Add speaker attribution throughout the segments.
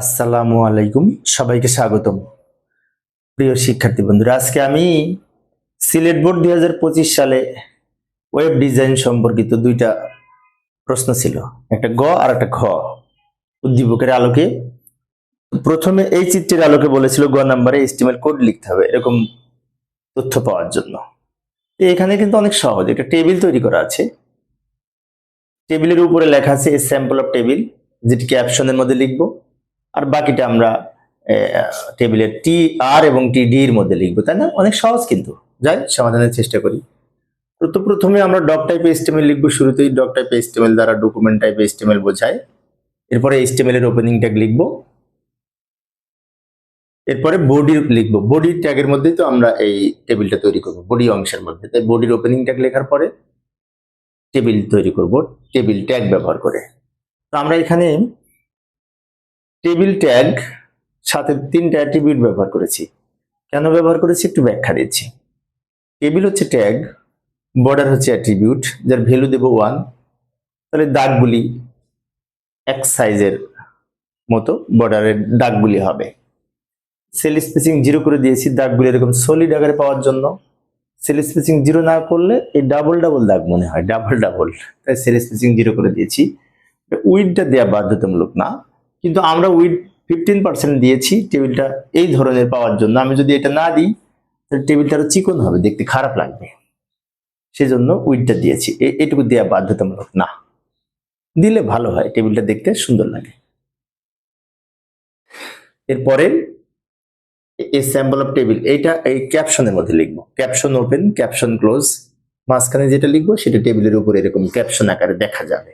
Speaker 1: আসসালামু আলাইকুম। সবাইকে স্বাগতম। প্রিয় শিক্ষার্থী বন্ধুরা, আজকে আমি সিলেট বোর্ড দুই হাজার পঁচিশ সালে ওয়েব ডিজাইন সম্পর্কিত দুইটা প্রশ্ন ছিল। একটা গ আর একটা ঘ উদ্দীপকের আলোকে। প্রথমে এই চিত্রের আলোকে বলেছিল গ নাম্বারে এস্টিমেল কোড লিখতে হবে, এরকম তথ্য পাওয়ার জন্য। এখানে কিন্তু অনেক সহজ। একটা টেবিল তৈরি করা আছে। টেবিলের উপরে লেখা আছে স্যাম্পল অফ টেবিল যেটি ক্যাপশনের মধ্যে লিখব। আর বাকিটা আমরা টেবিলের টি, আর এবং টি, ডি এর মধ্যে লিখব, তাই না? অনেক সহজ কিন্তু। যাই, সমাধানের চেষ্টা করি। তো প্রথমে আমরা ডক টাইপ এস্টিমেল লিখব শুরুতেই। ডক টাইপ এস্টিমেল দ্বারা ডকুমেন্ট টাইপ এস্টিমেল বোঝায়। এরপরে এস্টিমেলের ওপেনিং ট্যাগ লিখব। এরপরে বডি লিখব। বডি ট্যাগের মধ্যেই তো আমরা এই টেবিলটা তৈরি করব, বডি অংশের মধ্যে। তাই বডির ওপেনিং ট্যাগ লেখার পরে টেবিল তৈরি করব, টেবিল ট্যাগ ব্যবহার করে। তো আমরা এখানে টেবিল ট্যাগ, সাথে তিনটা অ্যাট্রিবিউট ব্যবহার করেছি। কেন ব্যবহার করেছি? একটু ব্যাখ্যা দিচ্ছি। টেবিল হচ্ছে ট্যাগ বর্ডার হচ্ছে অ্যাট্রিবিউট যার ভ্যালু দেব ওয়ান তাহলে দাগগুলি এক সাইজের মতো বর্ডারের দাগগুলি হবে। সেল স্পেসিং জিরো করে দিয়েছি, দাগগুলি এরকম সলিড আকারে পাওয়ার জন্য। সেল স্পেসিং জিরো না করলে এই ডাবল ডাবল দাগ মনে হয় ডাবল ডাবল তাই সেল স্পেসিং জিরো করে দিয়েছি। উইডটা দেওয়া বাধ্যতামূলক না। কিন্তু আমরা উইথ ফিফটিন পার্সেন্ট দিয়েছি টেবিলটা এই ধরনের পাওয়ার জন্য। আমি যদি এটা না দিই, তাহলে টেবিলটা আরও চিকন হবে, দেখতে খারাপ লাগবে। সেজন্য উইডটা দিয়েছি। এটুকু দেওয়া বাধ্যতামূলক না। দিলে ভালো হয়, টেবিলটা দেখতে সুন্দর লাগে। এরপরে এই স্যাম্পল অফ টেবিল এইটা এই ক্যাপশনের মধ্যে লিখব। ক্যাপশন ওপেন ক্যাপশন ক্লোজ মাঝখানে যেটা লিখব সেটা টেবিলের উপরে এরকম ক্যাপশন আকারে দেখা যাবে।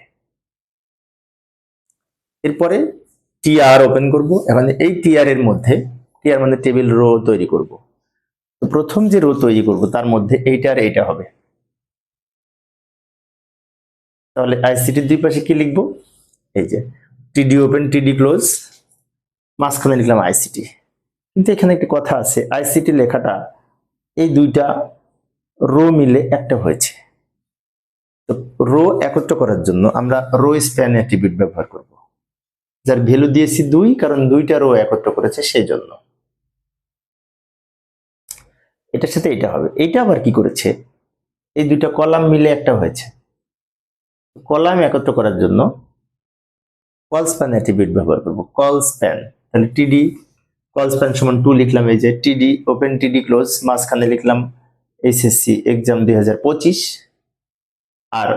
Speaker 1: এরপরে টিআর ওপেন করব এখন এই টিআর এর মধ্যে টিআর মানে টেবিল রো তৈরি করব। তো প্রথম যে রো তৈরি করব, তার মধ্যে এইটা আর এইটা হবে। তাহলে আইসিটির দুই পাশে কি লিখব? এই যে টিডি ওপেন টিডি ক্লোজ মাঝখানে লিখলাম আইসিটি কিন্তু এখানে একটা কথা আছে আইসিটি লেখাটা, এই দুইটা রো মিলে একটা হয়েছে। তো রো একত্র করার জন্য আমরা রো স্প্যান অ্যাট্রিবিউট ব্যবহার করব। যার ভ্যালু দিয়েছি দুই, কারণ দুইটা রো একত্র করেছে সেই জন্য এটার সাথে এটা হবে। এটা আবার কি করেছে? এই দুইটা কলাম মিলে একটা হয়েছে। কলাম একত্র করার জন্য কল স্প্যান অ্যাট্রিবিউট ব্যবহার করব। কল স্প্যান তাহলে টিডি কল স্প্যান সমান টু লিখলাম এই যে টিডি ওপেন টিডি ক্লোজ মাঝখানে লিখলাম এইচএসসি এক্সাম দুই হাজার পঁচিশ। আর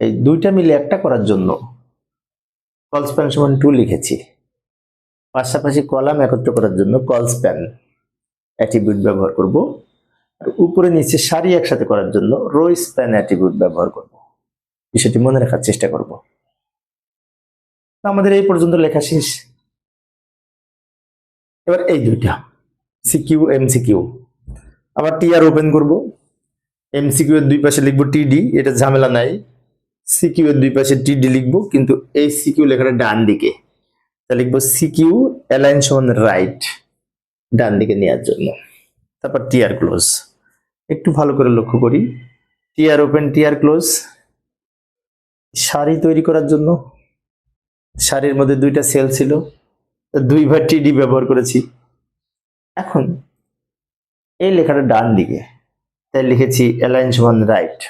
Speaker 1: এই দুইটা মিলে একটা করার জন্য কল স্প্যান সমান টু লিখেছি। পাশাপাশি কলাম একত্র করার জন্য কল স্প্যান অ্যাট্রিবিউট ব্যবহার করব। আর উপরে নিচে সারি একসাথে করার জন্য রো স্প্যান অ্যাট্রিবিউট ব্যবহার করব। বিষয়টি মনে রাখার চেষ্টা করব। আমাদের এই পর্যন্ত লেখা শেষ। এবার এই দুইটা সিকিউ এমসিকিউ আবার টিআর ওপেন করব। এমসিকিউ এর দুই পাশে লিখব টিডি এটা ঝামেলা নাই। সিকিউ এর দুই পাশে টিডি লিখব, কিন্তু এই সিকিউ লেখাটা ডান দিকে। তা লিখব সিকিউ অ্যালাইন সমান রাইট ডান দিকে নেওয়ার জন্য। তারপর টিআর ক্লোজ। একটু ভালো করে লক্ষ্য করি। TR open TR close. সারি তৈরি করার জন্য। সারির মধ্যে দুইটা সেল ছিল। দুইবার টিডি ব্যবহার করেছি। এখন এই লেখাটা ডান দিকে। তাই লিখেছি অ্যালাইন সমান রাইট।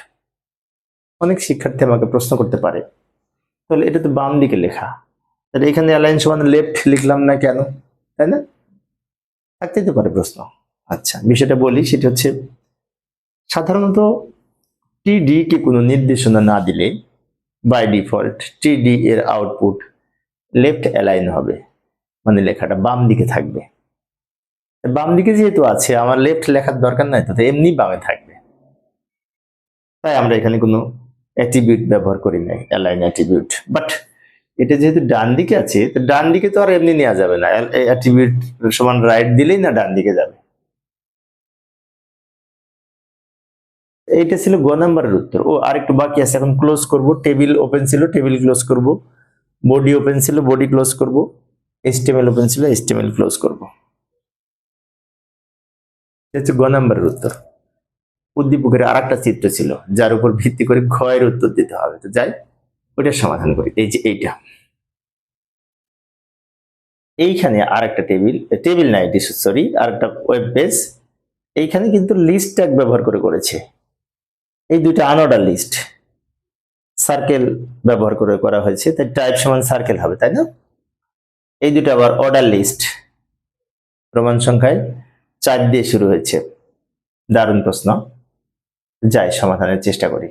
Speaker 1: অনেক শিক্ষার্থী আমাকে প্রশ্ন করতে পারে। তাহলে এটা তো বাম দিকে লেখা। তাহলে এখানে অ্যালাইন সমান লেফট লিখলাম না কেন? তাই না? থাকতেই তো পারে প্রশ্ন। আচ্ছা বিষয়টা বলি, সেটা হচ্ছে সাধারণত টিডি কে কোনো নির্দেশনা না দিলে বাই ডিফল্ট টিডি এর আউটপুট লেফট অ্যালাইন হবে মানে লেখাটা বাম দিকে থাকবে। বাম দিকে যেহেতু আছে, আমার লেফট লেখার দরকার নাই, তাতে এমনি বামে থাকবে। তাই আমরা এখানে কোনো অ্যাট্রিবিউট ব্যবহার করি নাই অ্যালাইন অ্যাট্রিবিউট বাট এটা যেহেতু ডান দিকে আছে, তো ডান দিকে তো আর এমনি নেওয়া যাবে না। অ্যাট্রিবিউট সমান রাইট দিলেই না ডান দিকে যাবে। এইটা ছিল গ নাম্বারের উত্তর। ও আরেকটু বাকি আছে, এখন ক্লোজ করব। টেবিল ওপেন ছিল টেবিল ক্লোজ করব। বডি ওপেন ছিল বডি ক্লোজ করব। এসটিএমএল ওপেন ছিল এসটিএমএল ক্লোজ করব। এটা হচ্ছে গ নাম্বারের উত্তর। উদ্দীপকের আর একটা চিত্র ছিল, যার উপর ভিত্তি করে ঘয়ের উত্তর দিতে হবে। তো যাই, ওইটার সমাধান করি। এই যে এইটা। এইখানে আর একটা টেবিল টেবিল না, এটি সরি আর একটা ওয়েব পেজ এইখানে কিন্তু লিস্ট ট্যাগ ব্যবহার করে করেছে। এই দুইটা আনঅর্ডার লিস্ট সার্কেল ব্যবহার করে করা হয়েছে। তাই টাইপ সমান সার্কেল হবে, তাই না? এই দুটো আবার অর্ডার লিস্ট রোমান সংখ্যায় চার দিয়ে শুরু হয়েছে। দারুণ প্রশ্ন। যাই, সমাধানের চেষ্টা করি।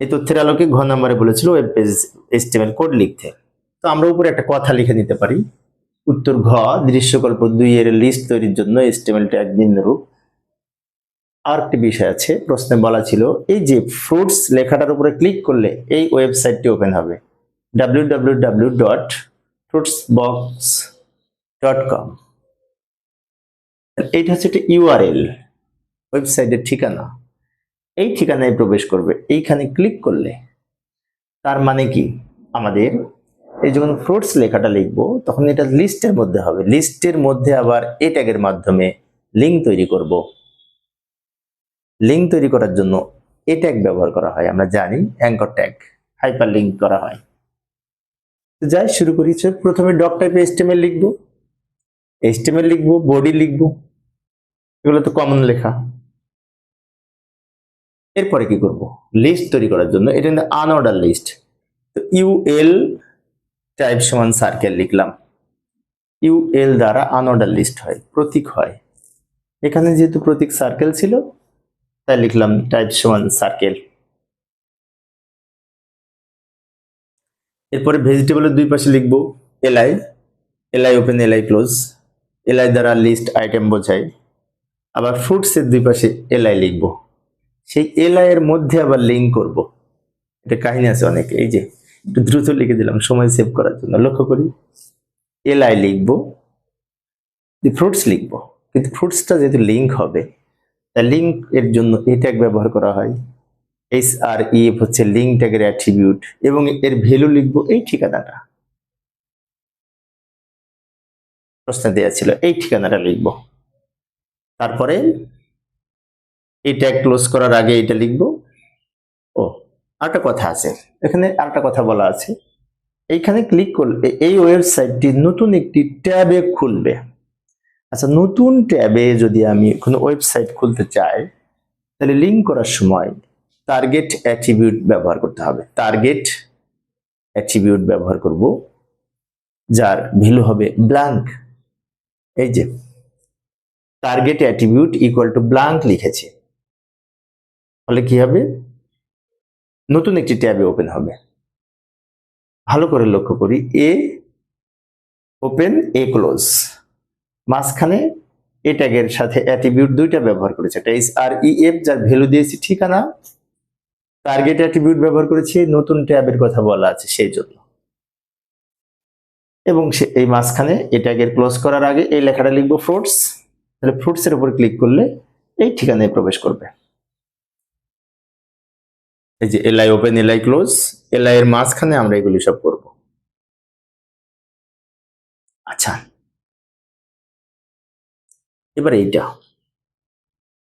Speaker 1: এই তথ্যের আলোকে ঘ নম্বরে বলেছিল ওয়েব পেজ এস্টিমেল কোড লিখতে। তো আমরা উপরে একটা কথা লিখে নিতে পারি। উত্তর ঘ, দৃশ্যকল্প দুই এর লিস্ট তৈরির জন্য এস্টিমেল ট্যাগ নিম্নরূপ। আর একটি বিষয় আছে, প্রশ্নে বলা ছিল, এই যে ফ্রুটস লেখাটার উপরে ক্লিক করলে এই ওয়েবসাইটটি ওপেন হবে। W W W dot fruits box dot com এইটা হচ্ছে একটা ইউআরএল ওয়েবসাইটের ঠিকানা। এই ঠিকানায় প্রবেশ করবে। এইখানে ক্লিক করলে তার মানে কি? আমাদের এই যখন ফ্রুটস লেখাটা লিখব, তখন এটা লিস্টের মধ্যে হবে। লিস্টের মধ্যে আবার এ ট্যাগের মাধ্যমে লিঙ্ক তৈরি করব। লিঙ্ক তৈরি করার জন্য এ ট্যাগ ব্যবহার করা হয়। আমরা জানি অ্যাঙ্কর ট্যাগ হাইপার লিঙ্ক করা হয়। তো যাই, শুরু করি। প্রথমে ডক টাইপে এস্টিমেল লিখব। এস্টিমেল লিখব, বডি লিখব। এগুলো তো কমন লেখা। এরপরে কি করব? লিস্ট তৈরি করার জন্য। এটা কিন্তু আনঅর্ডার লিস্ট তো ইউএল টাইপ সমান সার্কেল লিখলাম। ইউএল দ্বারা আনঅর্ডার লিস্ট হয়, প্রতীক হয়। এখানে যেহেতু প্রতীক সার্কেল ছিল, তাই লিখলাম টাইপ সমান সার্কেল এরপরে ভেজিটেবলের দুই পাশে লিখব LI LI open LI close LI দ্বারা লিস্ট আইটেম বোঝায়। আবার ফ্রুটসের দুই পাশে এলআই লিখব। সেই এলআই এর মধ্যে আবার লিঙ্ক করব। এটা কাহিনী আছে অনেক, এই যে একটু দ্রুত লিখে দিলাম, সময় সেভ করার জন্য। লক্ষ্য করি এলআই লিখব ফ্রুটস লিখব। কিন্তু ফ্রুটসটা যেহেতু লিঙ্ক হবে তাই লিঙ্ক এর জন্য এই ট্যাগ ব্যবহার করা হয়। এস আর ইএফ হচ্ছে লিঙ্ক ট্যাগের অ্যাট্রিবিউট এবং এর ভ্যালু লিখব এই ঠিকানাটা। প্রশ্ন দেওয়া ছিল, এই ঠিকানাটা লিখব। তারপরে এই ট্যাগ ক্লোজ করার আগে এটা লিখব। ও, আরেকটা কথা আছে। এখানে আরেকটা কথা বলা আছে। এইখানে ক্লিক করলে এই ওয়েবসাইটটি নতুন একটি ট্যাবে খুলবে। আচ্ছা নতুন ট্যাবে যদি আমি কোনো ওয়েবসাইট খুলতে চাই, তাহলে লিঙ্ক করার সময় টার্গেট অ্যাট্রিবিউট ব্যবহার করতে হবে। টার্গেট অ্যাট্রিবিউট ব্যবহার করব, যার ভ্যালু হবে ব্ল্যাঙ্ক এই যে target attribute equal to blank লিখেছে। ফলে কি হবে? নতুন একটি ট্যাবে ওপেন হবে। ভালো করে লক্ষ্য করি এ ওপেন এ ক্লোজ মাঝখানে এ ট্যাগের সাথে অ্যাট্রিবিউট দুইটা ব্যবহার করেছে। একটা এস আর ই এফ যার ভ্যালু দিয়েছি ঠিকানা। টার্গেট অ্যাট্রিবিউট ব্যবহার করেছি, নতুন ট্যাবের কথা বলা আছে সেই জন্য এবং সে, এই মাঝখানে এ ট্যাগের ক্লোজ করার আগে এই লেখাটা লিখব ফ্রুটস তাহলে ফ্রুটসের উপর ক্লিক করলে এই ঠিকানায় প্রবেশ করবে। এই যে LI open, LI close, LI এর মাঝখানে আমরা এগুলি সব করব। আচ্ছা। এবার এইটা।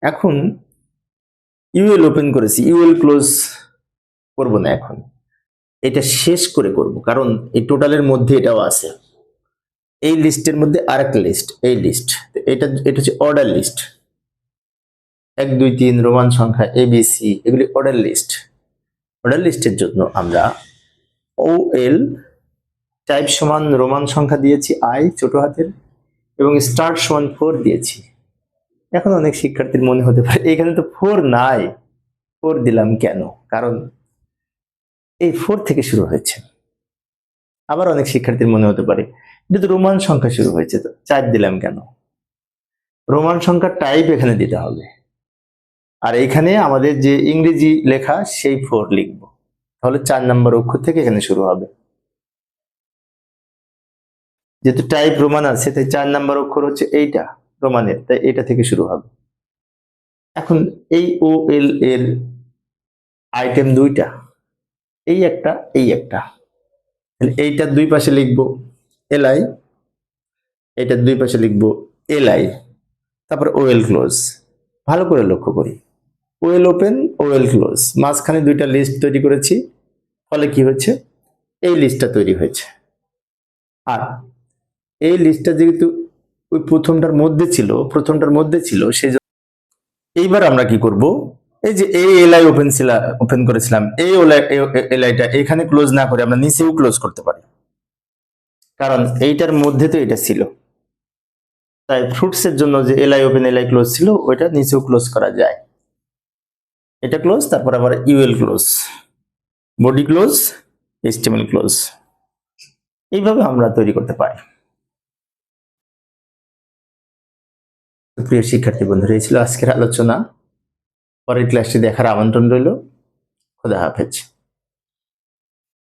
Speaker 1: এখন ইউএল ওপেন করেছি ইউএল ক্লোজ করব না এখন। এটা শেষ করে করব, কারণ এই টোটালের মধ্যে এটাও আছে। এই লিস্টের মধ্যে আরেকটা লিস্ট এই লিস্ট এটা এটা হচ্ছে অর্ডার লিস্ট এক, দুই, তিন, রোমান সংখ্যা এবিসি এগুলি অর্ডার লিস্ট অর্ডার লিস্টের জন্য আমরা ও এল টাইপ সমান রোমান সংখ্যা দিয়েছি আই ছোট হাতের, এবং স্টার্ট সমান ফোর দিয়েছি। এখন অনেক শিক্ষার্থীর মনে হতে পারে, এখানে তো ফোর নাই। ফোর দিলাম কেন? কারণ এই ফোর থেকে শুরু হয়েছে। আবার অনেক শিক্ষার্থীর মনে হতে পারে, এটা তো রোমান সংখ্যা শুরু হয়েছে, তো চার দিলাম কেন? রোমান সংখ্যার টাইপ এখানে দিতে হবে। আর এখানে আমাদের যে ইংরেজি লেখা, সেই ফোর লিখব। তাহলে চার নম্বর অক্ষর থেকে এখানে শুরু হবে। যেহেতু টাইপ রোমান আছে, তাই চার নম্বর অক্ষর হচ্ছে এইটা রোমানের তাই এটা থেকে শুরু হবে। এখন এই ও এল এর আইটেম দুইটা, এই একটা এই একটা। এইটার দুই পাশে লিখব এলআই এইটার দুই পাশে লিখব এলআই তারপর ওয়েল ক্লোজ ভালো করে লক্ষ্য করি। ওয়েল ওপেন ওয়েল ক্লোজ মাঝখানে দুইটা লিস্ট তৈরি করেছি। ফলে কি হচ্ছে এই লিস্টটা তৈরি হয়েছে। আর এই লিস্টটা যেহেতু ওই প্রথমটার মধ্যে ছিল, প্রথমটার মধ্যে ছিল, সেই এইবার আমরা কি করব? এই যে এই এলআই ওপেন ছিল ওপেন করেছিলাম, এই এলআইটা এখানে ক্লোজ না করে আমরা নিচেও ক্লোজ করতে পারি। কারণ এইটার মধ্যে তো এটা ছিল। তাই ফ্রুটসের জন্য যে এলআই ওপেন এলআই ক্লোজ ছিল, ওইটা নিচেও ক্লোজ করা যায়। এটা ক্লোজ তারপর আবার UL close body close HTML close এইভাবে আমরা তৈরি করতে পারি। প্রিয় শিক্ষার্থী বন্ধুরা, এই ছিল আজকের আলোচনা। পরের ক্লাসটি দেখার আমন্ত্রণ রইল। খোদা হাফেজ।